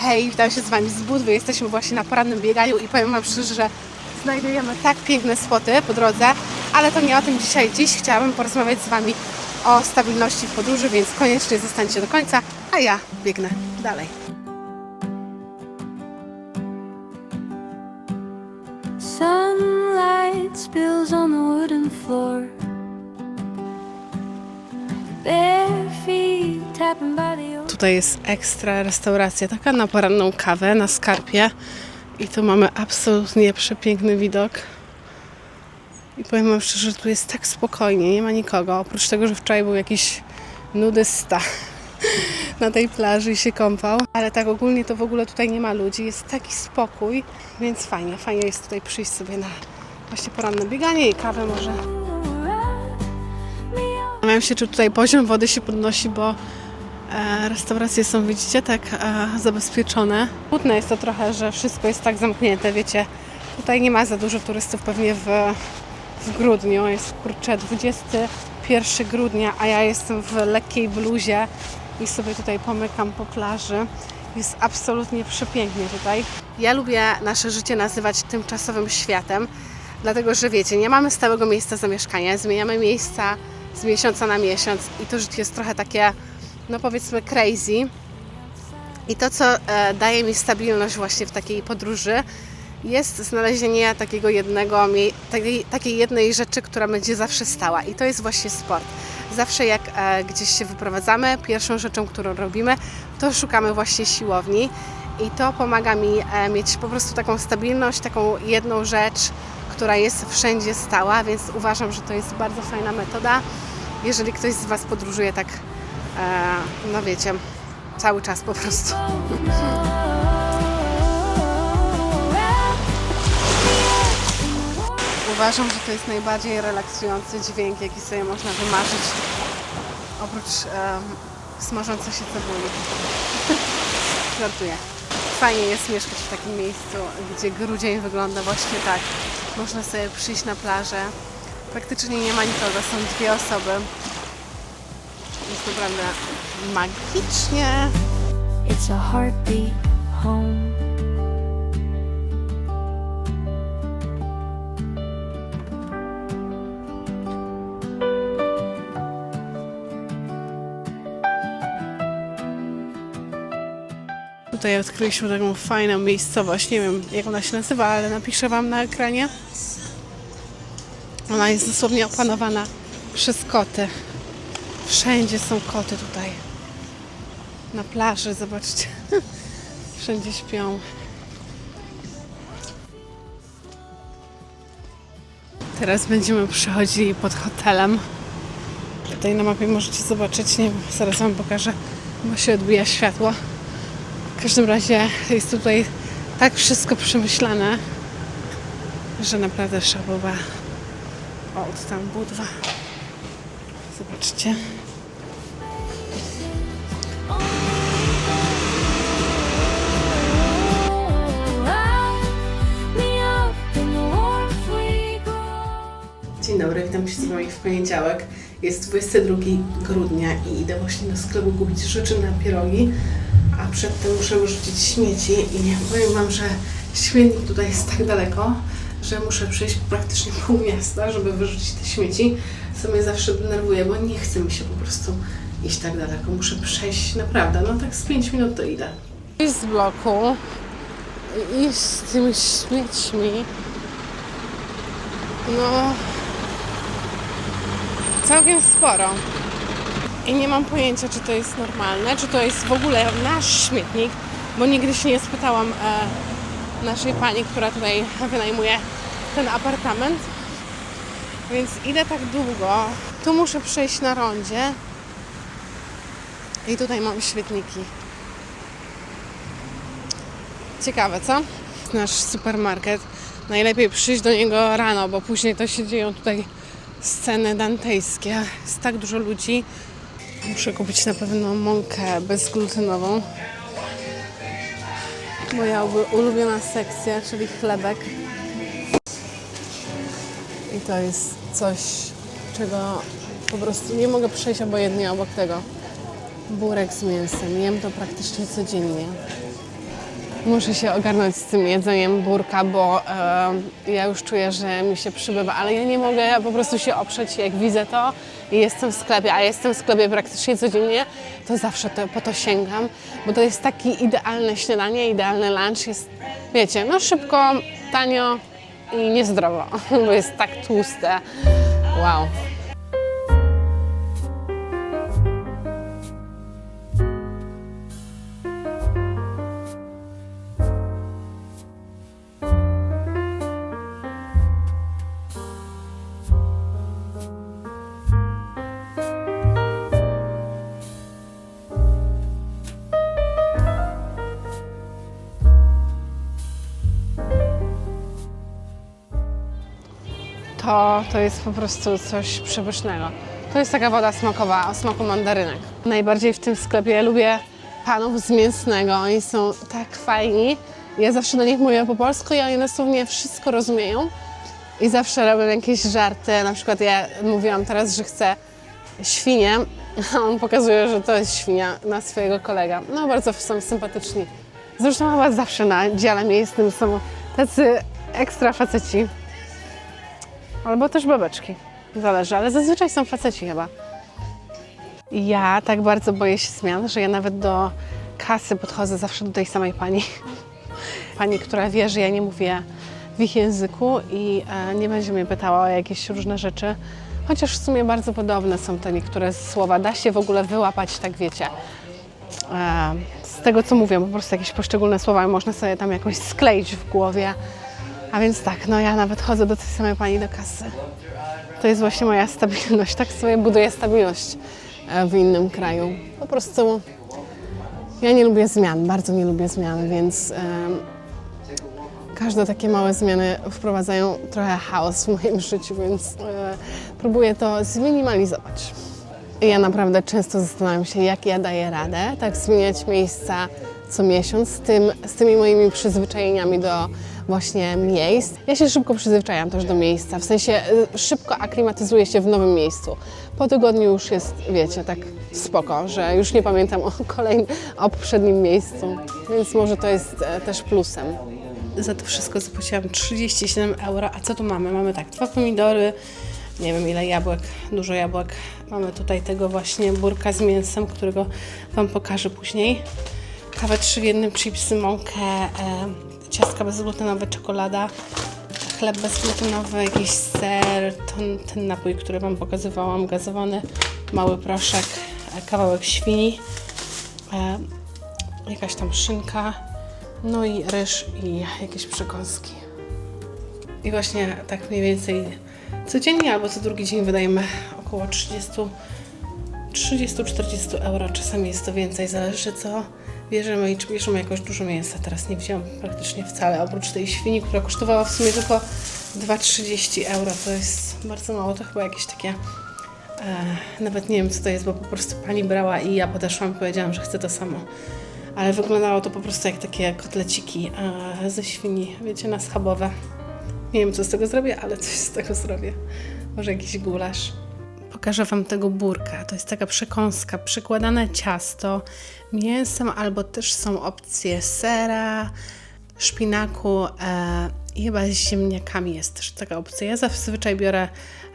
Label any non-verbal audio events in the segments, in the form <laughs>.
Hej, witam się z Wami z Budwy. Jesteśmy właśnie na porannym bieganiu i powiem Wam szczerze, że znajdujemy tak piękne spoty po drodze, ale to nie o tym dzisiaj. Dziś chciałabym porozmawiać z Wami o stabilności w podróży, więc koniecznie zostańcie do końca, a ja biegnę dalej. Sunlight spills on the wooden floor. Bare feet tapping by the. Tutaj jest ekstra restauracja, taka na poranną kawę na skarpie. I tu mamy absolutnie przepiękny widok. I powiem Wam szczerze, że tu jest tak spokojnie, nie ma nikogo. Oprócz tego, że wczoraj był jakiś nudysta <laughs> na tej plaży i się kąpał. Ale tak ogólnie to w ogóle tutaj nie ma ludzi, jest taki spokój, więc fajnie, fajnie jest tutaj przyjść sobie na właśnie poranne bieganie i kawę może. Zastanawiam się, czy tutaj poziom wody się podnosi, bo restauracje są, widzicie, tak e, zabezpieczone. Smutne jest to trochę, że wszystko jest tak zamknięte, wiecie. Tutaj nie ma za dużo turystów pewnie w, w grudniu. Jest kurczę 21 grudnia, a ja jestem w lekkiej bluzie i sobie tutaj pomykam po plaży. Jest absolutnie przepięknie tutaj. Ja lubię nasze życie nazywać tymczasowym światem, dlatego że wiecie, nie mamy stałego miejsca zamieszkania, zmieniamy miejsca z miesiąca na miesiąc i to życie jest trochę takie, no powiedzmy crazy. I to, co e, daje mi stabilność właśnie w takiej podróży, jest znalezienie takiego jednego, takiej, takiej jednej rzeczy, która będzie zawsze stała. I to jest właśnie sport. Zawsze jak e, gdzieś się wyprowadzamy, pierwszą rzeczą, którą robimy, to szukamy właśnie siłowni. I to pomaga mi e, mieć po prostu taką stabilność, taką jedną rzecz, która jest wszędzie stała, więc uważam, że to jest bardzo fajna metoda. Jeżeli ktoś z Was podróżuje tak, no wiecie, cały czas po prostu. Uważam, że to jest najbardziej relaksujący dźwięk, jaki sobie można wymarzyć, oprócz em, smażącej się cebuli. <laughs> Żartuję. Fajnie jest mieszkać w takim miejscu, gdzie grudzień wygląda właśnie tak. Można sobie przyjść na plażę. Praktycznie nie ma nikogo, są dwie osoby. Jest naprawdę magicznie. It's a heartbeat home. Tutaj odkryliśmy taką fajną miejscowość. Nie wiem, jak ona się nazywa, ale napiszę Wam na ekranie. Ona jest dosłownie opanowana przez koty. Wszędzie są koty tutaj. Na plaży, zobaczcie. <laughs> Wszędzie śpią. Teraz będziemy przechodzili pod hotelem. Tutaj na mapie możecie zobaczyć, nie wiem, zaraz Wam pokażę, bo się odbija światło. W każdym razie jest tutaj tak wszystko przemyślane, że naprawdę szabowa. O, tam budwa. Grow. Dzień dobry, witam się z Wami w poniedziałek. Jest 22 grudnia i idę właśnie do sklepu kupić rzeczy na pierogi, a przedtem muszę wyrzucić śmieci i powiem Wam, że śmietnik tutaj jest tak daleko, że muszę przejść praktycznie pół miasta, żeby wyrzucić te śmieci, co mnie zawsze denerwuje, bo nie chce mi się po prostu iść tak daleko. Muszę przejść naprawdę, no tak z 5 minut to idę. Iść z bloku, iść z tymi śmiećmi, no całkiem sporo. I nie mam pojęcia, czy to jest normalne, czy to jest w ogóle nasz śmietnik, bo nigdy się nie spytałam e, naszej pani, która tutaj wynajmuje ten apartament. Więc idę tak długo. Tu muszę przejść na rondzie. I tutaj mam śmietniki. Ciekawe, co? Nasz supermarket. Najlepiej przyjść do niego rano, bo później to się dzieją tutaj sceny dantejskie. Jest tak dużo ludzi. Muszę kupić na pewno mąkę bezglutenową. Moja ulu- ulubiona sekcja, czyli chlebek. I to jest coś, czego po prostu nie mogę przejść obojętnie obok tego. Burek z mięsem. Jem to praktycznie codziennie. Muszę się ogarnąć z tym jedzeniem burka, bo e, ja już czuję, że mi się przybywa, ale ja nie mogę po prostu się oprzeć, jak widzę to i jestem w sklepie, a jestem w sklepie praktycznie codziennie, to zawsze to, po to sięgam, bo to jest taki idealne śniadanie, idealny lunch, jest, wiecie, no szybko, tanio i niezdrowo, <laughs> bo jest tak tłuste. Wow. To, to jest po prostu coś przepysznego. To jest taka woda smakowa o smaku mandarynek. Najbardziej w tym sklepie lubię panów z mięsnego. Oni są tak fajni. Ja zawsze do nich mówię po polsku i oni dosłownie wszystko rozumieją. I zawsze robią jakieś żarty. Na przykład ja mówiłam teraz, że chcę świnię, a on pokazuje, że to jest świnia na swojego kolega. No bardzo są sympatyczni. Zresztą chyba zawsze na dziale miejskim są tacy ekstra faceci. Albo też babeczki. Zależy, ale zazwyczaj są faceci chyba. Ja tak bardzo boję się zmian, że ja nawet do kasy podchodzę zawsze do tej samej pani. <laughs> Pani, która wie, że ja nie mówię w ich języku i e, nie będzie mnie pytała o jakieś różne rzeczy. Chociaż w sumie bardzo podobne są te niektóre słowa. Da się w ogóle wyłapać, tak wiecie. E, z tego, co mówią, po prostu jakieś poszczególne słowa można sobie tam jakoś skleić w głowie. A więc tak, no ja nawet chodzę do tej samej pani do kasy. To jest właśnie moja stabilność. Tak sobie buduję stabilność e, w innym kraju. Po prostu ja nie lubię zmian, bardzo nie lubię zmian, więc em, każde takie małe zmiany wprowadzają trochę chaos w moim <laughs> życiu, więc e, próbuję to zminimalizować. Ja naprawdę często zastanawiam się, jak ja daję radę tak zmieniać miejsca co miesiąc z, tym, z tymi moimi przyzwyczajeniami do właśnie miejsc. Ja się szybko przyzwyczajam też do miejsca, w sensie y, szybko aklimatyzuję się w nowym miejscu. Po tygodniu już jest, wiecie, tak spoko, że już nie pamiętam <laughs> o kolejnym, o poprzednim miejscu, więc może to jest e, też plusem. Za to wszystko zapłaciłam 37 euro, a co tu mamy? Mamy tak, dwa pomidory, nie wiem ile jabłek, dużo jabłek. Mamy tutaj tego właśnie burka z mięsem, którego Wam pokażę później. Kawę trzy w jednym, chipsy, mąkę, e, ciastka bezglutenowe, czekolada, chleb bezglutenowy, jakiś ser, ten, ten napój, który Wam pokazywałam, gazowany, mały proszek, kawałek świni, e, jakaś tam szynka, no i ryż i jakieś przekąski. I właśnie tak mniej więcej codziennie albo co drugi dzień wydajemy około 30 30-40 euro, czasami jest to więcej, zależy co bierzemy i czy bierzemy jakoś dużo mięsa. Teraz nie wziąłem praktycznie wcale, oprócz tej świni, która kosztowała w sumie tylko 2,30 euro. To jest bardzo mało, to chyba jakieś takie, e, nawet nie wiem co to jest, bo po prostu pani brała i ja podeszłam i powiedziałam, że chcę to samo. Ale wyglądało to po prostu jak takie kotleciki e, ze świni, wiecie, na schabowe. Nie wiem, co z tego zrobię, ale coś z tego zrobię. Może jakiś gulasz. Pokażę Wam tego burka. To jest taka przekąska, przykładane ciasto mięsem, albo też są opcje sera, szpinaku e, i chyba z ziemniakami jest też taka opcja. Ja zazwyczaj biorę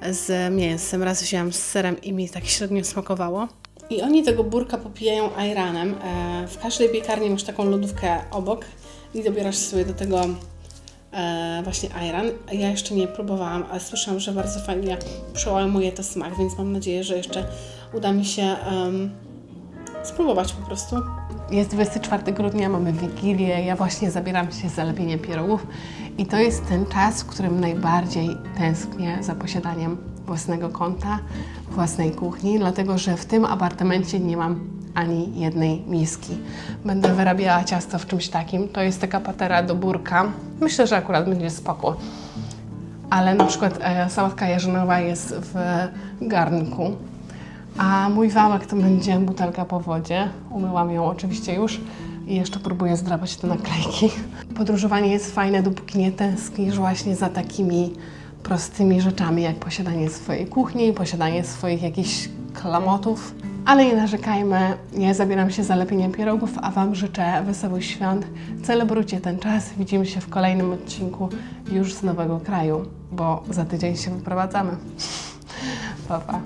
z mięsem. Raz wzięłam z serem i mi tak średnio smakowało. I oni tego burka popijają ajranem. E, w każdej piekarni masz taką lodówkę obok i dobierasz sobie do tego e, właśnie ayran. Ja jeszcze nie próbowałam, ale słyszałam, że bardzo fajnie przełamuje to smak, więc mam nadzieję, że jeszcze uda mi się em, spróbować po prostu. Jest 24 grudnia, mamy Wigilię, ja właśnie zabieram się za lepienie pierogów i to jest ten czas, w którym najbardziej tęsknię za posiadaniem własnego kąta, własnej kuchni, dlatego że w tym apartamencie nie mam ani jednej miski. Będę wyrabiała ciasto w czymś takim. To jest taka patera do burka. Myślę, że akurat będzie spoko. Ale na przykład e, sałatka jarzynowa jest w garnku, a mój wałek to będzie butelka po wodzie. Umyłam ją oczywiście już i jeszcze próbuję zdrapać te naklejki. Podróżowanie jest fajne, dopóki nie tęsknisz właśnie za takimi prostymi rzeczami, jak posiadanie swojej kuchni, posiadanie swoich jakichś klamotów. Ale nie narzekajmy, ja zabieram się za lepienie pierogów, a Wam życzę wesołych świąt. Celebrujcie ten czas. Widzimy się w kolejnym odcinku już z nowego kraju, bo za tydzień się wyprowadzamy. <laughs> Pa, pa.